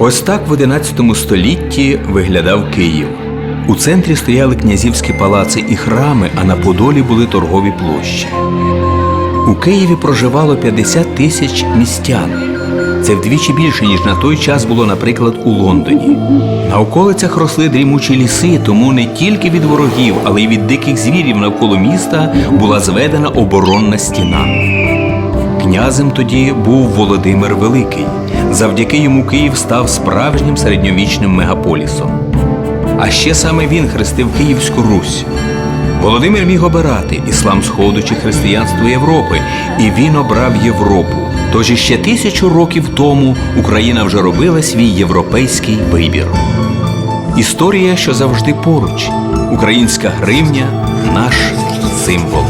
Ось так в XI столітті виглядав Київ. У центрі стояли князівські палаци і храми, а на Подолі були торгові площі. У Києві проживало 50 тисяч містян. Це вдвічі більше, ніж на той час було, наприклад, у Лондоні. На околицях росли дрімучі ліси, тому не тільки від ворогів, але й від диких звірів навколо міста була зведена оборонна стіна. Князем тоді був Володимир Великий. Завдяки йому Київ став справжнім середньовічним мегаполісом. А ще саме він хрестив Київську Русь. Володимир міг обирати іслам Сходу чи християнство Європи, і він обрав Європу. Тож іще тисячу років тому Україна вже робила свій європейський вибір. Історія, що завжди поруч. Українська гривня наш символ.